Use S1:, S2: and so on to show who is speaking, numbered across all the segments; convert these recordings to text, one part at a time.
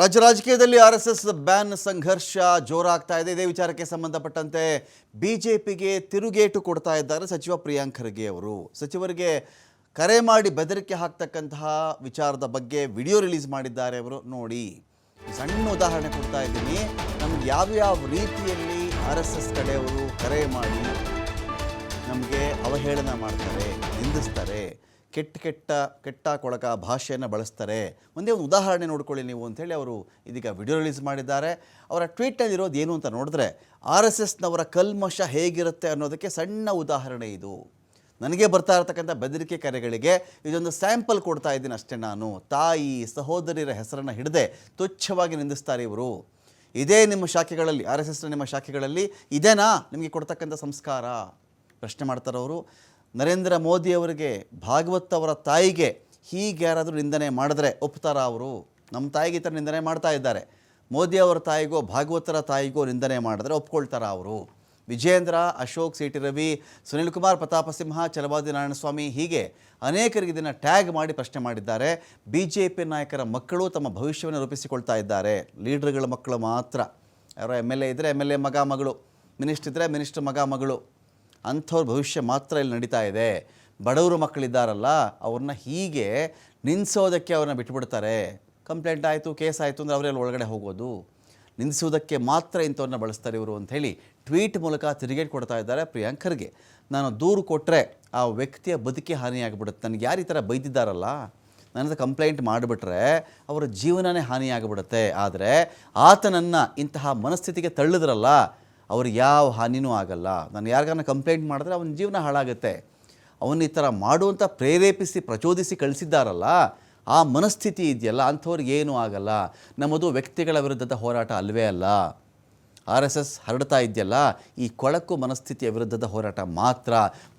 S1: ರಾಜ್ಯ ರಾಜಕೀಯದಲ್ಲಿ R S S ban ಸಂಘರ್ಷ ಜೋರಾಗ್ತಾ ಇದೆ. ಇದೇ ವಿಚಾರಕ್ಕೆ ಸಂಬಂಧಪಟ್ಟಂತೆ ಬಿಜೆಪಿಗೆ ತಿರುಗೇಟು ಕೊಡ್ತಾ ಇದ್ದಾರೆ ಸಚಿವ ಪ್ರಿಯಾಂಕ್ ಖರ್ಗೆ ಅವರು. ಸಚಿವರಿಗೆ ಕರೆ ಮಾಡಿ ಬೆದರಿಕೆ ಹಾಕ್ತಕ್ಕಂತಹ ವಿಚಾರದ ಬಗ್ಗೆ ವಿಡಿಯೋ ರಿಲೀಸ್ ಮಾಡಿದ್ದಾರೆ ಅವರು. ನೋಡಿ ಸಣ್ಣ ಉದಾಹರಣೆ ಕೊಡ್ತಾ ಇದ್ದೀನಿ. ನಮ್ಗೆ ಯಾವ್ಯಾವ ರೀತಿಯಲ್ಲಿ ಆರ್ ಎಸ್ ಎಸ್ ಕಡೆಯವರು ಕರೆ ಮಾಡಿ ನಮಗೆ ಅವಹೇಳನ ಮಾಡ್ತಾರೆ, ನಿಂದಿಸ್ತಾರೆ ಕೆಟ್ಟ ಕೆಟ್ಟ ಕೆಟ್ಟ ಕೊಳಕ ಭಾಷೆಯನ್ನು ಬಳಸ್ತಾರೆ. ಒಂದೇ ಒಂದು ಉದಾಹರಣೆ ನೋಡ್ಕೊಳ್ಳಿ ನೀವು ಅಂಥೇಳಿ ಅವರು ಇದೀಗ ವಿಡಿಯೋ ರಿಲೀಸ್ ಮಾಡಿದ್ದಾರೆ. ಅವರ ಟ್ವೀಟಲ್ಲಿ ಇರೋದು ಏನು ಅಂತ ನೋಡಿದ್ರೆ, ಆರ್ ಎಸ್ ಎಸ್ನವರ ಕಲ್ಮಶ ಹೇಗಿರುತ್ತೆ ಅನ್ನೋದಕ್ಕೆ ಸಣ್ಣ ಉದಾಹರಣೆ ಇದು. ನನಗೆ ಬರ್ತಾ ಇರತಕ್ಕಂಥ ಬೆದರಿಕೆ ಕರೆಗಳಿಗೆ ಇದೊಂದು ಸ್ಯಾಂಪಲ್ ಕೊಡ್ತಾ ಇದ್ದೀನಿ ಅಷ್ಟೇ ನಾನು. ತಾಯಿ, ಸಹೋದರಿಯರ ಹೆಸರನ್ನು ಹಿಡದೆ ತುಚ್ಛವಾಗಿ ನಿಂದಿಸ್ತಾರೆ ಇವರು. ಇದೇ ನಿಮ್ಮ ಶಾಖೆಗಳಲ್ಲಿ, ಆರ್ ಎಸ್ ಎಸ್ನ ನಿಮ್ಮ ಶಾಖೆಗಳಲ್ಲಿ ಇದೇನಾ? ನಿಮಗೆ ಕೊಡ್ತಕ್ಕಂಥ ಸಂಸ್ಕಾರ. ಪ್ರಶ್ನೆ ಮಾಡ್ತಾರೆ ಅವರು. ನರೇಂದ್ರ ಮೋದಿಯವರಿಗೆ ಭಾಗವತ್ ಅವರ ತಾಯಿಗೆ ಹೀಗೆ ಯಾರಾದರೂ ನಿಂದನೆ ಮಾಡಿದ್ರೆ ಒಪ್ತಾರ ಅವರು? ನಮ್ಮ ತಾಯಿಗೆ ಈ ಥರ ನಿಂದನೆ ಮಾಡ್ತಾ ಇದ್ದಾರೆ. ಮೋದಿ ಅವರ ತಾಯಿಗೋ ಭಾಗವತರ ತಾಯಿಗೋ ನಿಂದನೆ ಮಾಡಿದ್ರೆ ಒಪ್ಕೊಳ್ತಾರ ಅವರು? ವಿಜೇಂದ್ರ ಅಶೋಕ್, ಸಿ ಟಿ ರವಿ, ಸುನಿಲ್ ಕುಮಾರ್, ಪ್ರತಾಪ ಸಿಂಹ ಚಲವಾದಿ ನಾರಾಯಣಸ್ವಾಮಿ ಹೀಗೆ ಅನೇಕರಿಗೆ ಇದನ್ನು ಟ್ಯಾಗ್ ಮಾಡಿ ಪ್ರಶ್ನೆ ಮಾಡಿದ್ದಾರೆ. ಬಿ ಜೆ ಪಿ ನಾಯಕರ ಮಕ್ಕಳು ತಮ್ಮ ಭವಿಷ್ಯವನ್ನು ರೂಪಿಸಿಕೊಳ್ತಾ ಇದ್ದಾರೆ. ಲೀಡರ್ಗಳ ಮಕ್ಕಳು ಮಾತ್ರ. ಯಾರೋ ಎಂ ಎಲ್ ಎ ಇದ್ದರೆ ಎಂ ಎಲ್ ಎ ಮಗ ಮಗಳು. ಮಿನಿಸ್ಟ್ರ್ ಇದ್ದರೆ ಮಿನಿಸ್ಟರ್ ಮಗ ಮಗಳು. ಅಂಥವ್ರ ಭವಿಷ್ಯ ಮಾತ್ರ ಇಲ್ಲಿ ನಡೀತಾ ಇದೆ. ಬಡವರು ಮಕ್ಕಳಿದ್ದಾರಲ್ಲ, ಅವ್ರನ್ನ ಹೀಗೆ ನಿಲ್ಲಿಸೋದಕ್ಕೆ ಅವ್ರನ್ನ ಬಿಟ್ಬಿಡ್ತಾರೆ. ಕಂಪ್ಲೇಂಟ್ ಆಯಿತು, ಕೇಸ್ ಆಯಿತು ಅಂದರೆ ಅವರೆಲ್ಲ ಒಳಗಡೆ ಹೋಗೋದು. ನಿಲ್ಲಿಸುವುದಕ್ಕೆ ಮಾತ್ರ ಇಂಥವ್ರನ್ನ ಬಳಸ್ತಾರೆ ಇವರು ಅಂಥೇಳಿ ಟ್ವೀಟ್ ಮೂಲಕ ತಿರುಗೇಟ್ ಕೊಡ್ತಾ ಇದ್ದಾರೆ ಪ್ರಿಯಾಂಕರ್ಗೆ. ನಾನು ದೂರು ಕೊಟ್ಟರೆ ಆ ವ್ಯಕ್ತಿಯ ಬದುಕಿ ಹಾನಿಯಾಗಿಬಿಡುತ್ತೆ. ನನಗೆ ಯಾರು ಈ ಥರ ಬೈದಿದ್ದಾರಲ್ಲ? ನನ್ನ ಕಂಪ್ಲೇಂಟ್ ಮಾಡಿಬಿಟ್ರೆ ಅವರ ಜೀವನನೇ ಹಾನಿಯಾಗಿಬಿಡುತ್ತೆ. ಆದರೆ ಆತನನ್ನು ಇಂತಹ ಮನಸ್ಥಿತಿಗೆ ತಳ್ಳಿದ್ರಲ್ಲ ಅವ್ರಿಗೆ ಯಾವ ಹಾನಿನೂ ಆಗಲ್ಲ. ನಾನು ಯಾರಿಗಾನ ಕಂಪ್ಲೇಂಟ್ ಮಾಡಿದ್ರೆ ಅವನ ಜೀವನ ಹಾಳಾಗುತ್ತೆ. ಅವನ ಈ ಥರ ಮಾಡುವಂಥ ಪ್ರೇರೇಪಿಸಿ, ಪ್ರಚೋದಿಸಿ ಕಳಿಸಿದ್ದಾರಲ್ಲ, ಆ ಮನಸ್ಥಿತಿ ಇದೆಯಲ್ಲ, ಅಂಥವ್ರಿಗೆ ಏನೂ ಆಗಲ್ಲ. ನಮ್ಮದು ವ್ಯಕ್ತಿಗಳ ವಿರುದ್ಧದ ಹೋರಾಟ ಅಲ್ವೇ ಅಲ್ಲ. ಆರ್ ಎಸ್ ಎಸ್ ಹರಡ್ತಾ ಇದೆಯಲ್ಲ, ಈ ಕೊಳಕು ಮನಸ್ಥಿತಿಯ ವಿರುದ್ಧದ ಹೋರಾಟ ಮಾತ್ರ.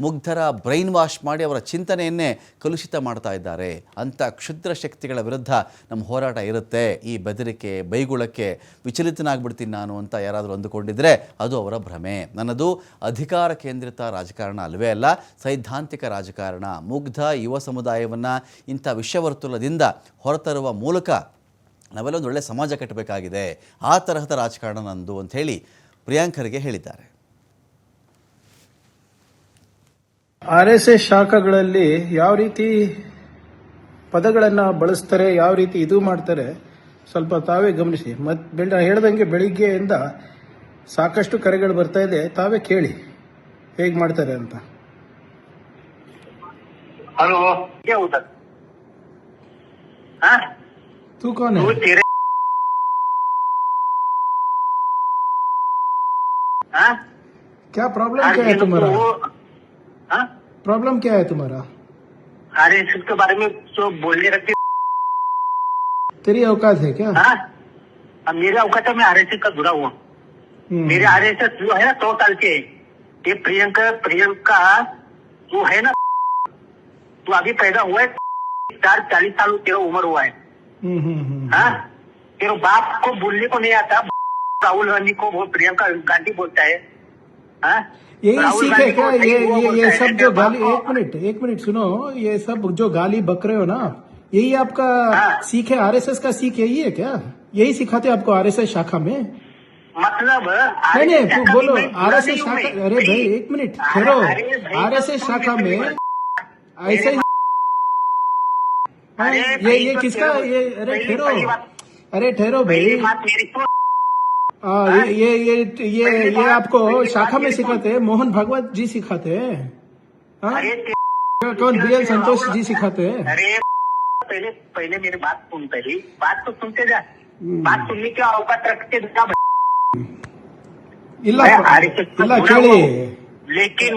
S1: ಮುಗ್ಧರ ಬ್ರೈನ್ ವಾಶ್ ಮಾಡಿ ಅವರ ಚಿಂತನೆಯನ್ನೇ ಕಲುಷಿತ ಮಾಡ್ತಾ ಇದ್ದಾರೆ. ಅಂಥ ಕ್ಷುದ್ರ ಶಕ್ತಿಗಳ ವಿರುದ್ಧ ನಮ್ಮ ಹೋರಾಟ ಇರುತ್ತೆ. ಈ ಬೆದರಿಕೆ, ಬೈಗುಳಕ್ಕೆ ವಿಚಲಿತನಾಗ್ಬಿಡ್ತೀನಿ ನಾನು ಅಂತ ಯಾರಾದರೂ ಅಂದುಕೊಂಡಿದ್ರೆ ಅದು ಅವರ ಭ್ರಮೆ. ನನ್ನದು ಅಧಿಕಾರ ಕೇಂದ್ರಿತ ರಾಜಕಾರಣ ಅಲ್ಲವೇ ಅಲ್ಲ, ಸೈದ್ಧಾಂತಿಕ ರಾಜಕಾರಣ. ಮುಗ್ಧ ಯುವ ಸಮುದಾಯವನ್ನು ಇಂಥ ವಿಷವರ್ತುಲದಿಂದ ಹೊರತರುವ ಮೂಲಕ ನಾವೆಲ್ಲ ಒಂದು ಒಳ್ಳೆ ಸಮಾಜ ಕಟ್ಟಬೇಕಾಗಿದೆ. ಆ ತರಹದ ರಾಜಕಾರಣ ನಂದು ಹೇಳಿ ಪ್ರಿಯಾಂಕರ್ಗೆ ಹೇಳಿದ್ದಾರೆ.
S2: ಆರ್ ಎಸ್ ಎಸ್ ಶಾಖಗಳಲ್ಲಿ ಯಾವ ರೀತಿ ಪದಗಳನ್ನು ಬಳಸ್ತಾರೆ ಯಾವ ರೀತಿ ಇದು ಮಾಡ್ತಾರೆ ಸ್ವಲ್ಪ ತಾವೇ ಗಮನಿಸಿ. ಮತ್ ಬೆಳ ಹೇಳ್ದಂಗೆ ಬೆಳಿಗ್ಗೆಯಿಂದ ಸಾಕಷ್ಟು ಕರೆಗಳು ಬರ್ತಾ ಇದೆ ತಾವೇ ಕೇಳಿ. ಹೇಗೆ ಮಾಡ್ತಾರೆ ಅಂತ.
S3: हेलो तू कौन है? तेरे हा?
S2: क्या प्रॉब्लम क्या है तुम्हारा? प्रॉब्लम हाँ? क्या है तुम्हारा?
S3: अरे इसके बारे में तो बोलने रखती
S2: तेरी औकात है क्या?
S3: हाँ? मेरे औकात है मैं आरएसएस का जुड़ा हुआ।
S2: हम्म।
S3: मेरे आर एन जो है ना सौ साल के। ये प्रियंका प्रियंका जो है ना? तू अभी पैदा हुआ है चार चालीस साल तेरा उम्र हुआ है। हाँ? तेरे बाप को बोलने को नहीं आता राहुल गांधी को वो प्रियंका गांधी बोलता है। हाँ?
S2: यही सीख है क्या? ये ये ये सब जो गाली एक मिनट एक मिनट सुनो ये सब जो गाली बक रहे हो ना यही आपका
S3: हाँ।
S2: सीख है? आरएसएस का सीख यही है क्या? यही सिखाते आपको आरएसएस शाखा में?
S3: मतलब
S2: नहीं नहीं बोलो आरएसएस शाखा अरे भाई एक मिनट ठहरो
S3: भाई,
S2: आरएसएस शाखा में ऐसे
S3: अरे
S2: ये
S3: भाई,
S2: ये
S3: तो
S2: किसका
S3: तेरे-
S2: ये अरे
S3: पहली-
S2: ठहरो
S3: पहली बात-
S2: अरे ठहरो
S3: पहली
S2: भाई
S3: बात मेरी को
S2: हाँ, ये ये ये ये
S3: पहली
S2: ये
S3: बात-
S2: आपको
S3: पहली
S2: शाखा
S3: बात
S2: में
S3: मेरी को-
S2: सिखाते हैं मोहन भागवत जी सिखाते हैं हाँ?
S3: अरे ते-
S2: कौन बी एल संतोष जी सिखाते हैं
S3: अरे पहले पहले मेरी बात सुन पहले बात तो सुनते जा
S2: हम्म।
S3: बात सुनने की औकात रखते जा
S2: ಇಲ್ಲ
S3: मैं RSS को
S2: ಇಲ್ಲ
S3: जुड़ा
S2: ಕೇಳಿ
S3: हुआ हूँ। लेकिन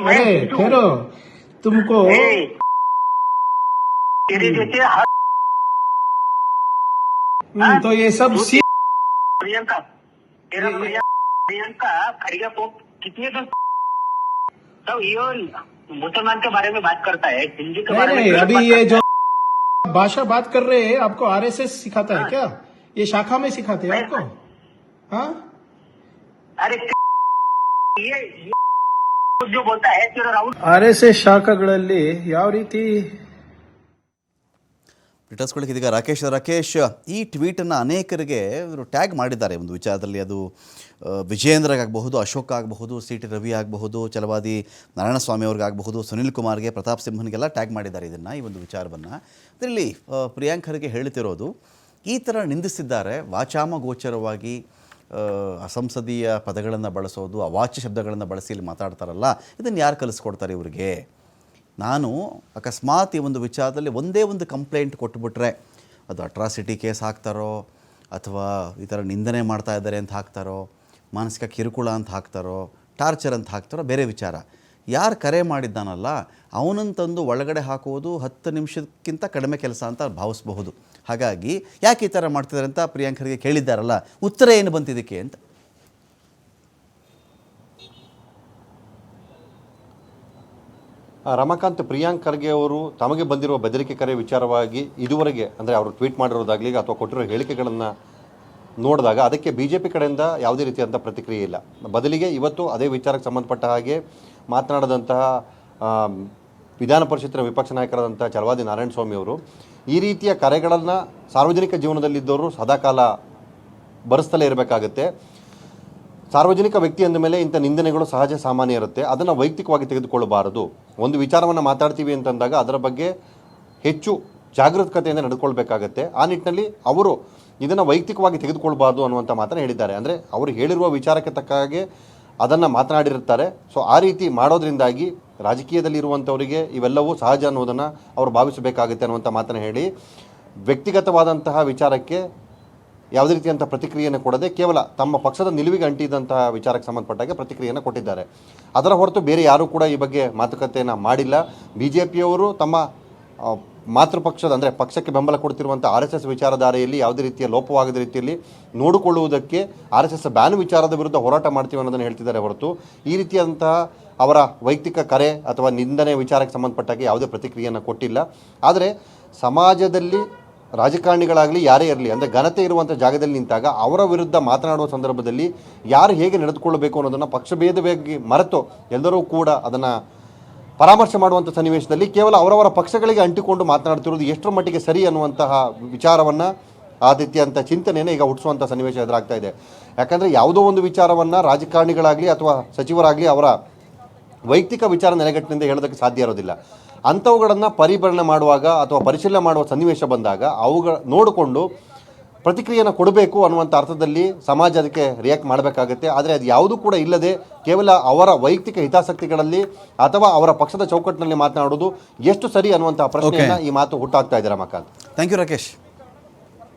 S2: तो ये सब
S3: तू
S2: सीख
S3: प्रियंका तेरा
S2: ये- ये-
S3: प्रिया- प्रियंका खड़िया को कितने तो तो ये मुसलमान के बारे में बात करता है हिंदी के
S2: नहीं
S3: बारे में
S2: नहीं
S3: गलत
S2: अभी
S3: बात
S2: ये
S3: करता
S2: जो भाषा बात कर रहे हैं आपको आरएसएस सिखाता है
S3: हाँ।
S2: क्या ये शाखा में सिखाते हैं
S3: नहीं।
S2: आपको हाँ
S3: है। अरे ये, ये जो बोलता है तेरा राहुल
S2: ಆರ್ ಎಸ್ ಎಸ್ ಶಾಖಗಳಲ್ಲಿ ಯಾವ ರೀತಿ
S1: ಡಿಟೇಲ್ಸ್ಗಳಿಗೆ ಇದೀಗ ರಾಕೇಶ್ ರಾಕೇಶ್, ಈ ಟ್ವೀಟನ್ನು ಅನೇಕರಿಗೆ ಇವರು ಟ್ಯಾಗ್ ಮಾಡಿದ್ದಾರೆ. ಒಂದು ವಿಚಾರದಲ್ಲಿ ಅದು ವಿಜಯೇಂದ್ರಗಾಗಬಹುದು ಅಶೋಕ್ ಆಗಬಹುದು, ಸಿ ಟಿ ರವಿ ಆಗಬಹುದು ಚಲವಾದಿ ನಾರಾಯಣಸ್ವಾಮಿ ಅವ್ರಿಗಾಗಬಹುದು ಸುನಿಲ್ ಕುಮಾರ್ಗೆ, ಪ್ರತಾಪ್ ಸಿಂಹನಿಗೆಲ್ಲ ಟ್ಯಾಗ್ ಮಾಡಿದ್ದಾರೆ ಇದನ್ನು, ಈ ಒಂದು ವಿಚಾರವನ್ನು. ಅದರಲ್ಲಿ ಪ್ರಿಯಾಂಕರಿಗೆ ಪ್ರಿಯಾಂಕ್ ಖರ್ಗೆ ಹೇಳ್ತಿರೋದು, ಈ ಥರ ನಿಂದಿಸಿದ್ದಾರೆ, ವಾಚಾಮ ಗೋಚರವಾಗಿ ಅಸಂಸದೀಯ ಪದಗಳನ್ನು ಬಳಸೋದು, ಅವಾಚ್ಯ ಶಬ್ದಗಳನ್ನು ಬಳಸಿ ಇಲ್ಲಿ ಮಾತಾಡ್ತಾರಲ್ಲ, ಇದನ್ನು ಯಾರು ಕಲಿಸ್ಕೊಡ್ತಾರೆ ಇವರಿಗೆ? ನಾನು ಅಕಸ್ಮಾತ್ ಈ ಒಂದು ವಿಚಾರದಲ್ಲಿ ಒಂದೇ ಒಂದು ಕಂಪ್ಲೇಂಟ್ ಕೊಟ್ಬಿಟ್ರೆ ಅದು ಅಟ್ರಾಸಿಟಿ ಕೇಸ್ ಹಾಕ್ತಾರೋ ಅಥವಾ ಈ ಥರ ನಿಂದನೆ ಮಾಡ್ತಾ ಇದ್ದಾರೆ ಅಂತ ಹಾಕ್ತಾರೋ, ಮಾನಸಿಕ ಕಿರುಕುಳ ಅಂತ ಹಾಕ್ತಾರೋ ಟಾರ್ಚರ್ ಅಂತ ಹಾಕ್ತಾರೋ, ಬೇರೆ ವಿಚಾರ. ಯಾರು ಕರೆ ಮಾಡಿದ್ದಾನಲ್ಲ ತಂದು ಒಳಗಡೆ ಹಾಕುವುದು ಹತ್ತು ನಿಮಿಷಕ್ಕಿಂತ ಕಡಿಮೆ ಕೆಲಸ ಅಂತ ಭಾವಿಸಬಹುದು. ಹಾಗಾಗಿ ಯಾಕೆ ಈ ಥರ ಮಾಡ್ತಿದ್ದಾರೆ ಅಂತ ಪ್ರಿಯಾಂಕರಿಗೆ ಕೇಳಿದ್ದಾರಲ್ಲ, ಉತ್ತರ ಏನು ಬಂತಿದ್ದಕ್ಕೆ ಅಂತ.
S4: ರಮಾಕಾಂತ್ ಪ್ರಿಯಾಂಕ್ ಖರ್ಗೆ ಅವರು ತಮಗೆ ಬಂದಿರುವ ಬೆದರಿಕೆ ಕರೆ ವಿಚಾರವಾಗಿ ಇದುವರೆಗೆ, ಅಂದರೆ ಅವರು ಟ್ವೀಟ್ ಮಾಡಿರೋದಾಗಲಿ ಅಥವಾ ಕೊಟ್ಟಿರೋ ಹೇಳಿಕೆಗಳನ್ನು ನೋಡಿದಾಗ ಅದಕ್ಕೆ ಬಿ ಜೆ ಪಿ ಕಡೆಯಿಂದ ಯಾವುದೇ ರೀತಿಯಾದಂಥ ಪ್ರತಿಕ್ರಿಯೆ ಇಲ್ಲ. ಬದಲಿಗೆ ಇವತ್ತು ಅದೇ ವಿಚಾರಕ್ಕೆ ಸಂಬಂಧಪಟ್ಟ ಹಾಗೆ ಮಾತನಾಡಿದಂತಹ ವಿಧಾನ ಪರಿಷತ್ತಿನ ವಿಪಕ್ಷ ನಾಯಕರಾದಂಥ ಚಲವಾದಿ ನಾರಾಯಣ ಸ್ವಾಮಿ ಅವರು, ಈ ರೀತಿಯ ಕರೆಗಳನ್ನು ಸಾರ್ವಜನಿಕ ಜೀವನದಲ್ಲಿದ್ದವರು ಸದಾಕಾಲ ಬರೆಸ್ತಲೇ ಇರಬೇಕಾಗತ್ತೆ. ಸಾರ್ವಜನಿಕ ವ್ಯಕ್ತಿ ಅಂದ ಮೇಲೆ ಇಂಥ ನಿಂದನೆಗಳು ಸಹಜ ಸಾಮಾನ್ಯ ಇರುತ್ತೆ. ಅದನ್ನು ವೈಯಕ್ತಿಕವಾಗಿ ತೆಗೆದುಕೊಳ್ಳಬಾರದು ಒಂದು ವಿಚಾರವನ್ನು ಮಾತಾಡ್ತೀವಿ ಅಂತಂದಾಗ ಅದರ ಬಗ್ಗೆ ಹೆಚ್ಚು ಜಾಗೃತಿಕತೆಯಿಂದ ನಡ್ಕೊಳ್ಬೇಕಾಗತ್ತೆ ಆ ನಿಟ್ಟಿನಲ್ಲಿ ಅವರು ಇದನ್ನು ವೈಯಕ್ತಿಕವಾಗಿ ತೆಗೆದುಕೊಳ್ಬಾರ್ದು ಅನ್ನುವಂಥ ಮಾತನ್ನು ಹೇಳಿದ್ದಾರೆ. ಅಂದರೆ ಅವರು ಹೇಳಿರುವ ವಿಚಾರಕ್ಕೆ ತಕ್ಕ ಹಾಗೆ ಅದನ್ನು ಮಾತನಾಡಿರುತ್ತಾರೆ. ಸೊ ಆ ರೀತಿ ಮಾಡೋದ್ರಿಂದಾಗಿ ರಾಜಕೀಯದಲ್ಲಿ ಇರುವಂಥವರಿಗೆ ಇವೆಲ್ಲವೂ ಸಹಜ ಅನ್ನೋದನ್ನು ಅವರು ಭಾವಿಸಬೇಕಾಗುತ್ತೆ ಅನ್ನುವಂಥ ಮಾತನ್ನು ಹೇಳಿ, ವ್ಯಕ್ತಿಗತವಾದಂತಹ ವಿಚಾರಕ್ಕೆ ಯಾವುದೇ ರೀತಿಯಂಥ ಪ್ರತಿಕ್ರಿಯೆಯನ್ನು ಕೊಡದೆ ಕೇವಲ ತಮ್ಮ ಪಕ್ಷದ ನಿಲುವಿಗೆ ಅಂಟಿದಂತಹ ವಿಚಾರಕ್ಕೆ ಸಂಬಂಧಪಟ್ಟಾಗೆ ಪ್ರತಿಕ್ರಿಯೆಯನ್ನು ಕೊಟ್ಟಿದ್ದಾರೆ. ಅದರ ಹೊರತು ಬೇರೆ ಯಾರೂ ಕೂಡ ಈ ಬಗ್ಗೆ ಮಾತುಕತೆಯನ್ನು ಮಾಡಿಲ್ಲ. ಬಿ ಜೆ ಪಿಯವರು ತಮ್ಮ ಮಾತೃ ಮಾತೃಪಕ್ಷದ ಅಂದರೆ ಪಕ್ಷಕ್ಕೆ ಬೆಂಬಲ ಕೊಡ್ತಿರುವಂಥ ಆರ್ ಎಸ್ ಎಸ್ ವಿಚಾರಧಾರೆಯಲ್ಲಿ ಯಾವುದೇ ರೀತಿಯ ಲೋಪವಾಗದ ರೀತಿಯಲ್ಲಿ ನೋಡಿಕೊಳ್ಳುವುದಕ್ಕೆ ಆರ್ ಎಸ್ ಎಸ್ ಬ್ಯಾನ್ ವಿಚಾರದ ವಿರುದ್ಧ ಹೋರಾಟ ಮಾಡ್ತೀವಿ ಅನ್ನೋದನ್ನು ಹೇಳ್ತಿದ್ದಾರೆ ಹೊರತು. ಈ ರೀತಿಯಾದಂತಹ ಅವರ ವೈಯಕ್ತಿಕ ಕರೆ ಅಥವಾ ನಿಂದನೆ ವಿಚಾರಕ್ಕೆ ಸಂಬಂಧಪಟ್ಟಾಗೆ ಯಾವುದೇ ಪ್ರತಿಕ್ರಿಯೆಯನ್ನು ಕೊಟ್ಟಿಲ್ಲ. ಆದರೆ ಸಮಾಜದಲ್ಲಿ ರಾಜಕಾರಣಿಗಳಾಗಲಿ ಯಾರೇ ಇರಲಿ, ಅಂದರೆ ಘನತೆ ಇರುವಂಥ ಜಾಗದಲ್ಲಿ ನಿಂತಾಗ ಅವರ ವಿರುದ್ಧ ಮಾತನಾಡುವ ಸಂದರ್ಭದಲ್ಲಿ ಯಾರು ಹೇಗೆ ನಡೆದುಕೊಳ್ಳಬೇಕು ಅನ್ನೋದನ್ನು ಪಕ್ಷಭೇದವಾಗಿ ಮರೆತು ಎಲ್ಲರೂ ಕೂಡ ಅದನ್ನು ಪರಾಮರ್ಶೆ ಮಾಡುವಂಥ ಸನ್ನಿವೇಶದಲ್ಲಿ ಕೇವಲ ಅವರವರ ಪಕ್ಷಗಳಿಗೆ ಅಂಟಿಕೊಂಡು ಮಾತನಾಡ್ತಿರೋದು ಎಷ್ಟರ ಮಟ್ಟಿಗೆ ಸರಿ ಅನ್ನುವಂತಹ ವಿಚಾರವನ್ನು ಆದಿತ್ಯ ಅಂತ ಚಿಂತನೆಯನ್ನು ಈಗ ಹುಟ್ಟಿಸುವಂಥ ಸನ್ನಿವೇಶ ಎದುರಾಗ್ತಾ ಇದೆ. ಯಾಕಂದರೆ ಯಾವುದೋ ಒಂದು ವಿಚಾರವನ್ನು ರಾಜಕಾರಣಿಗಳಾಗಲಿ ಅಥವಾ ಸಚಿವರಾಗಲಿ ಅವರ ವೈಯಕ್ತಿಕ ವಿಚಾರ ನೆಲೆಗಟ್ಟಿನಿಂದ ಹೇಳೋದಕ್ಕೆ ಸಾಧ್ಯ ಇರೋದಿಲ್ಲ. ಅಂಥವುಗಳನ್ನು ಪರಿಭರಣೆ ಮಾಡುವಾಗ ಅಥವಾ ಪರಿಶೀಲನೆ ಮಾಡುವ ಸನ್ನಿವೇಶ ಬಂದಾಗ ಅವುಗಳ ನೋಡಿಕೊಂಡು ಪ್ರತಿಕ್ರಿಯೆಯನ್ನು ಕೊಡಬೇಕು ಅನ್ನುವಂಥ ಅರ್ಥದಲ್ಲಿ ಸಮಾಜ ಅದಕ್ಕೆ ರಿಯಾಕ್ಟ್ ಮಾಡಬೇಕಾಗುತ್ತೆ. ಆದರೆ ಅದು ಯಾವುದೂ ಕೂಡ ಇಲ್ಲದೆ ಕೇವಲ ಅವರ ವೈಯಕ್ತಿಕ ಹಿತಾಸಕ್ತಿಗಳಲ್ಲಿ ಅಥವಾ ಅವರ ಪಕ್ಷದ ಚೌಕಟ್ಟಿನಲ್ಲಿ ಮಾತನಾಡೋದು ಎಷ್ಟು ಸರಿ ಅನ್ನುವಂಥ ಪ್ರಶ್ನೆಯನ್ನು ಈ ಮಾತು ಹುಟ್ಟಾಗ್ತಾ ಇದ್ದಾರೆ ರಮಾಕಾಂತ್
S1: ಥ್ಯಾಂಕ್ ಯು ರಾಕೇಶ್